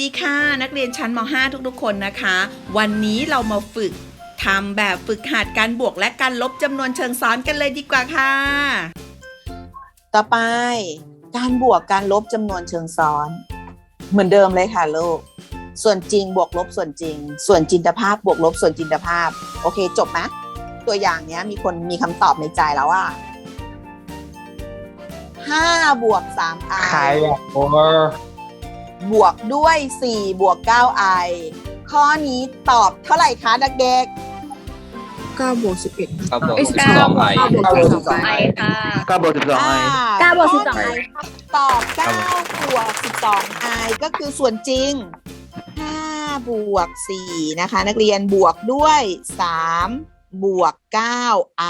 ดีค่ะ นักเรียนชั้นม .5 ทุกๆ คนนะคะ วันนี้เรามาฝึกทำแบบฝึกหัดการบวกและการลบจำนวนเชิงซ้อนกันเลยดีกว่าค่ะ ต่อไป การบวกการลบจำนวนเชิงซ้อน เหมือนเดิมเลยค่ะลูก ส่วนจริงบวกลบส่วนจริง ส่วนจินตภาพบวกลบส่วนจินตภาพ โอเคจบไหมตัวอย่างเนี้ยมีคนมีคำตอบในใจแล้วว่าห้าบวกสามไอใครอะโอ้ บวกด้วยสี่บวกเก้าไอข้อนี้ตอบเท่าไหร่คะเด็กเก้าบวกสิบเอ็ดเก้าบวกเอ้ยสิบสองไอเก้าบวกสิบสองไอค่ะเก้าบวกสิบสองไอเก้าบวกสิบสองข้นี้ตอบเก้าบวกสิบสองไอก็คือส่วนจริงห้าบวกสี่นะคะ นักเรียนบวกด้วยสามบวกเก้าไอ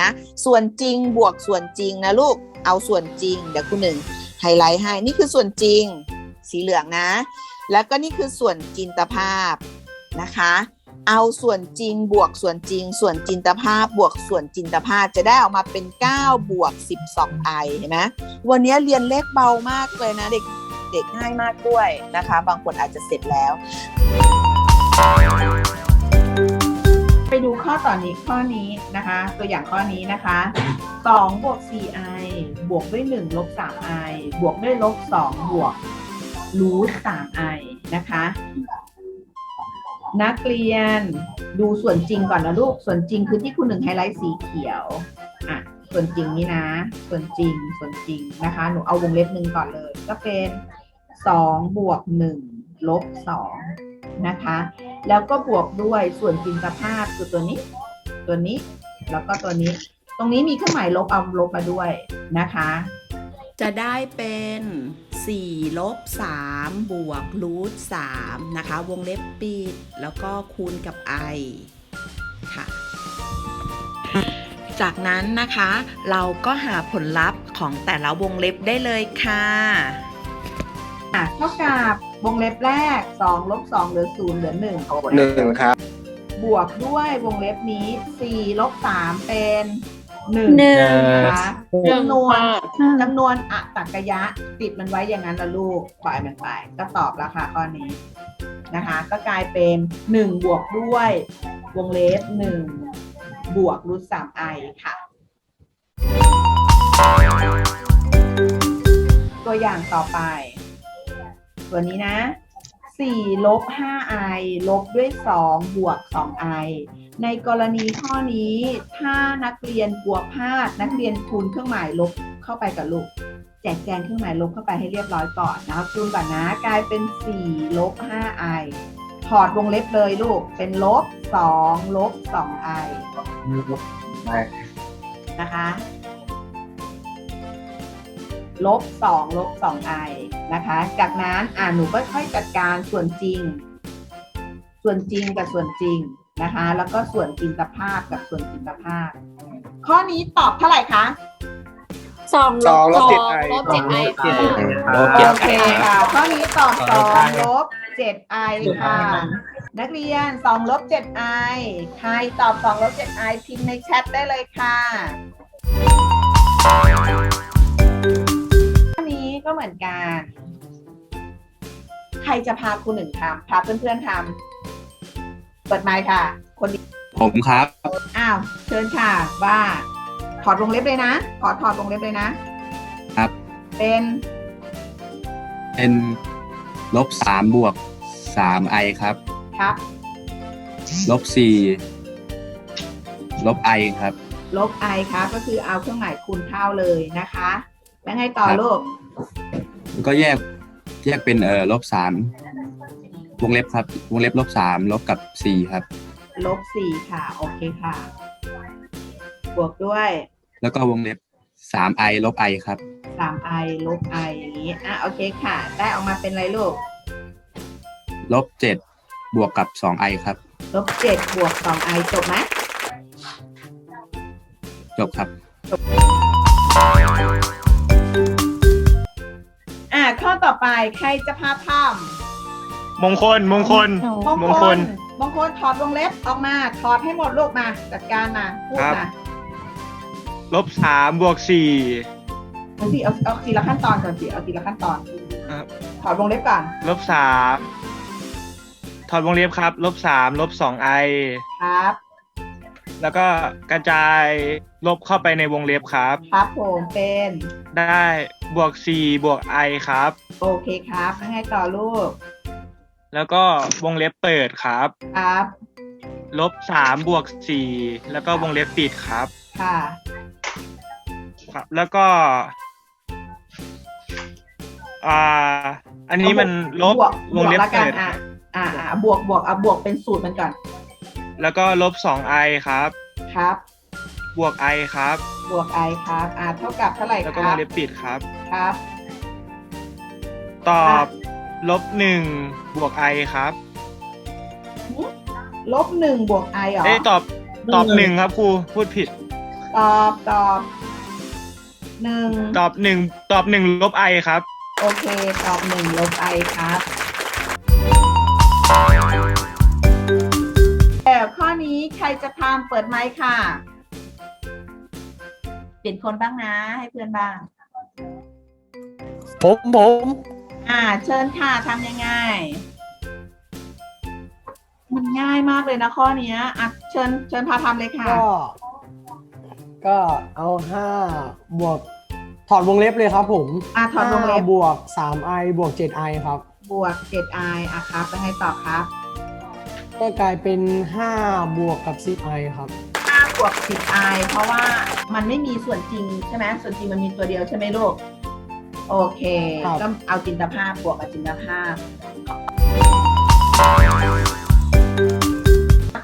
นะ ส่วนจริงบวกส่วนจริงนะลูกเอาส่วนจริงเดี๋ยวคุณหนึ่งไฮไลท์ให้นี่คือส่วนจริง สีเหลืองนะ แล้วก็นี่คือส่วนจินตภาพนะคะ เอาส่วนจริงบวกส่วนจริง ส่วนจินตภาพบวกส่วนจินตภาพจะได้ออกมาเป็น 9 บวก 12 i เห็นไหมวันนี้เรียนเลขเบามากเลยนะเด็กเด็กง่ายมากด้วยนะคะ บางคนอาจจะเสร็จแล้ว ไปดูข้อต่อนี้ข้อนี้นะคะ ตัวอย่างข้อนี้นะคะ2บวก 4i บวกด้วย 1 ลบ 3i บวกด้วยลบ 2 บวก รูท 3i นะคะ นักเรียนดูส่วนจริงก่อนนะลูก ส่วนจริงคือที่คุณหนึ่งไฮไลท์สีเขียว อะ ส่วนจริงนี่นะ ส่วนจริง ส่วนจริงนะคะ หนูเอาวงเล็บหนึ่งก่อนเลย ก็เป็น2บวก1ลบ2นะคะ แล้วก็บวกด้วยส่วนจินตภาพคือตัวนี้ ตัวนี้ แล้วก็ตัวนี้ ตรงนี้มีเครื่องหมายลบเอาลบมาด้วยนะคะ จะได้เป็น 4ลบ3บวกรูท3นะคะ วงเล็บปิด แล้วก็คูณกับ i ค่ะ จากนั้นนะคะ เราก็หาผลลัพธ์ของแต่ละวงเล็บได้เลยค่ะอะเท่ากับวงเล็บแรก2ลบ2เหลือ0เหลือ1หนึ่งครับ บวกด้วยวงเล็บนี้4ลบ3เป็น 1หนึ่งนะคะจำนวนจำนวนอะตักยะ ติดมันไว้อย่างนั้นละลูกปล่อยมันไป ก็ตอบแล้วค่ะข้อนี้นะคะ ก็กลายเป็น1บวกด้วย วงเล็บ1บวกรูท3ไอค่ะ ตัวอย่างต่อไป ตัวนี้นะ 4 ลบ 5 i ลบด้วย 2 บวก 2 i ในกรณีข้อนี้ถ้านักเรียนกลัวพลาด นักเรียนคูณเครื่องหมายลบเข้าไปกับลูก แจกแจงเครื่องหมายลบเข้าไปให้เรียบร้อยก่อนนะคะคูณก่อนนะกลายเป็น 4 ลบ 5 i ถอดวงเล็บเลยลูก เป็นลบ 2 ลบ 2 i นะคะ ลบสองลบสองไอนะคะ จากนั้นอ่าหนูก็ค่อยจัดการส่วนจริง ส่วนจริงกับส่วนจริงนะคะ แล้วก็ส่วนจินตภาพกับส่วนจินตภาพ ข้อนี้ตอบเท่าไหร่คะสองสองลบเจ็ดไอลบเจ็ดไอค่ะลบเจ็ดโอเคค่ะ ข้อนี้ตอบสองลบเจ็ดไอค่ะ นักเรียนสองลบเจ็ดไอใครตอบสองลบเจ็ดไอพิมพ์ในแชทได้เลยค่ะข้อ นี้ก็เหมือนกัน ใครจะพาครูหนึ่งทำพาเพื่อนๆทำเปิดไมค์ค่ะ คนนี้ผมครับ อ้าว เชิญค่ะว่าถอดวงเล็บเลยนะ ขอถอดวงเล็บเลยนะครับ เป็นเป็นลบสามบวกสามไอครับ ครับ ลบสี่ลบไอครับ ลบ i ครับก็คือเอาเครื่องหมายคูณเท่าเลยนะคะ แล้วไงต่อครับ ลูกแล้ว ก็แยกแยกเป็นเอ่อลบสามวงเล็บครับ วงเล็บลบสามลบกับสี่ครับ ลบสี่ค่ะ โอเคค่ะ บวกด้วยแล้วก็วงเล็บสามไอลบไอครับ สาม i ลบ i อย่างนี้ อะ โอเคค่ะ ได้ออกมาเป็นอะไรลูก ลบเจ็ดบวกกับสองไอครับ ลบเจ็ดบวกสอง i จบไหมจบครับอะ ข้อต่อไปใครจะพาทมงคลมงคลำมงมงคคลลมงคลถอดวงเล็บออกมาถอดให้หมดลูกมา จัดการมาพูดครับมาลบสามบวกสี่ เอาสิเอาเอาทีละขั้นตอนก่อนสิเอาทีละขั้นตอนครับ ถอดวงเล็บก่อนลบสามถอดวงเล็บครับ ลบสามลบสองไอ ครับ แล้วก็กระจาย ลบเข้าไปในวงเล็บครับ ครับผมเป็นได้บวกสี่บวกไอครับ โอเคครับแล้วไงต่อลูกแล้วก็วงเล็บเปิดครับ ครับลบสามบวกสี่แล้วก็วงเล็บปิดครับ ค่ะครับ แล้วก็ อ่า อันนี้มันลบบวกวงเล็บบวกละกัเปินดอะอ่าอ่าบวกบวกเอาบวกเป็นสูตรมันก่อน แล้วก็ลบสองไอครับครับ บวกไอครับ บวก i ครับอ่าเท่ากับเท่าไหร่แล้วคก็วรังบเล็บปิดครับ ครับ ตอบลบหนึ่งบวกไอครับลบหนึ่งบวก i เหรอ เอ้ยตอบตอบหนึ่งครับครูพูดผิด ตอบตอบหนึ่งตอบหนึ่งตอบหนึ่งลบไอครับ โอเค ตอบหนึ่งลบ i ครับแบบข้อนี้ใครจะทำเปิดไมค์ค่ะ เปลี่ยนคนบ้างนะ ให้เพื่อนบ้าง ผมผม อ่า เชิญค่ะทำยังไง มันง่ายมากเลยนะข้อเนี้ยอะเชิญเชิญพาทำเลยค่ะ ก็ ก็เอาห้าบวก ถอดวงเล็บเลยครับผมอะถอดวงเล็บ ห้าบวกสามไอบวกเจ็ดไอครับ บวก 7i อะครับแล้วไงต่อครับ ก็กลายเป็นห้าบวกกับสิบไอครับ 5บวก 10i เพราะว่ามันไม่มีส่วนจริงใช่ไหมส่วนจริงมันมีตัวเดียวใช่ไหมลูก โอเคครับ ก็เอาจินตภาพบวกกับจินตภาพ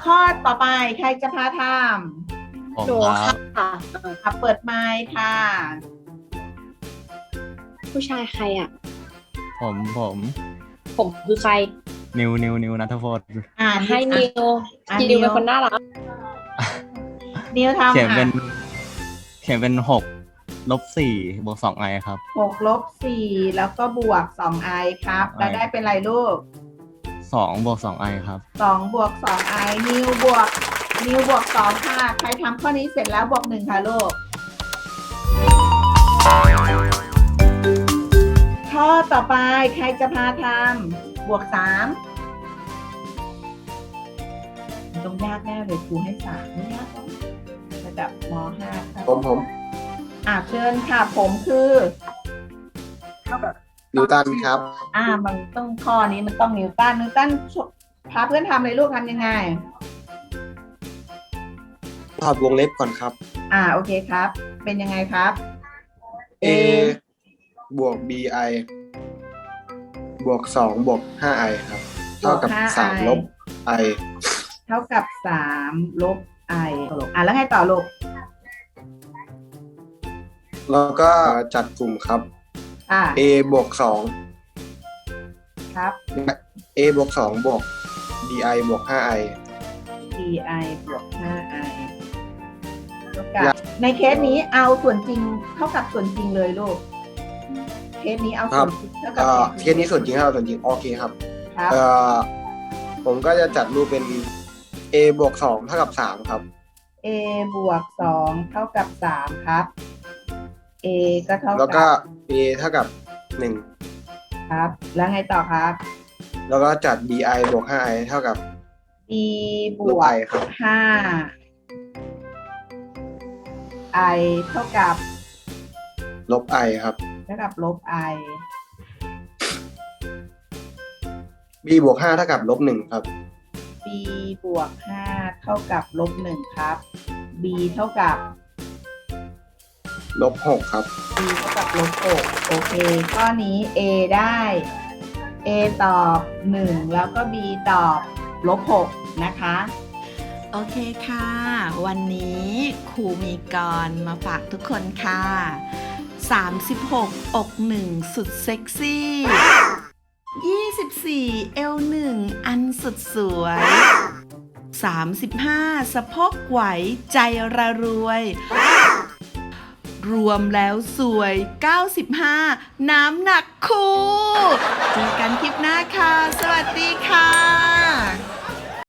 ข้อต่อไปใครจะพาทผมหนูครับค่ะำอะเปิดไมค์ค่ะ ผู้ชายใครอะ ผมผมผมคือใครนิวนิวนิวนัทพลอ่าให้นิวอะนิวเป็นคนน่ารัก นิวทำเขียนเป็นอะเขียนเป็นหกลบสี่บวกสองไอครับ หกลบสี่แล้วก็บวก 2i ครับแล้วได้เป็นไรลูกสองบวกสองไอครับสองบวกสองไอนิวบวก นิวบวกสองค่ะ ใครทำข้อนี้เสร็จแล้วบวกหนึ่งค่ะลูก ข้อต่อไปใครจะพาทำบวกสามมันต้องยากแน่เลยครูให้สามไม่ยากหรอก ระดับมห้าครับผมผมอะเชิญค่ะผมคือ นิวตันครับ อ่า มันต้องข้อนี้มันต้องนิวตันนิวตันช่วยพาเพื่อนทำเลยลูกทำยังไง ถอดวงเล็บก่อนครับ อ่าโอเคครับ เป็นยังไงครับ a บวก b i บวกสองบวกห้า i ครับ เท่ากับบวก 5i สามลบ i เท่ากับสามลบ ไออะแล้วไงต่อลูกแล้วก็จัดกลุ่มครับ อ่า a บวกสอง ครับ a บวกสองบวก b i บวกห้า i di บวก 5i เท่ากับในเคสนี้เอาส่วนจริงเท่ากับส่วนจริงเลยลูก เคสนี้เอาส่วนจริงเท่ากับเอ่อเคเคสสนี้ส่วนจริงให้เราส่วนจริงโอเคครับครับ เอ่อผมก็จะจัดรูปเป็น a บวกสองเท่ากับสามครับ a บวกสองเท่ากับสามครับ a ก็เท่าแล้วก็ กับ a เท่ากับหนึ่งครับ แล้วไงต่อครับ แล้วก็จัด b i บวกห้า i เท่ากับ b บลบวก i ครับ ห้า i เท่ากับลบ i ครับ เท่ากับลบ i b บวกห้าเท่ากับลบหนึ่งครับ b บวกห้าเท่ากับลบหนึ่งครับ b เท่ากับ ลบหกครับ b เท่ากับลบหกโอเค ข้อนี้ a ได้ a ตอบหนึ่งแล้วก็ b ตอบลบหกนะคะ โอเคค่ะ วันนี้ครูมีกรมาฝากทุกคนค่ะ 36 อกหนึ่งสุดเซ็กซี่24 เอวหนึ่งอันสุดสวย 35 สะโพกไหวใจระรวย รวมแล้วสวย 95 น้ำหนักคู่ เจอกันคลิปหน้าค่ะ สวัสดีค่ะ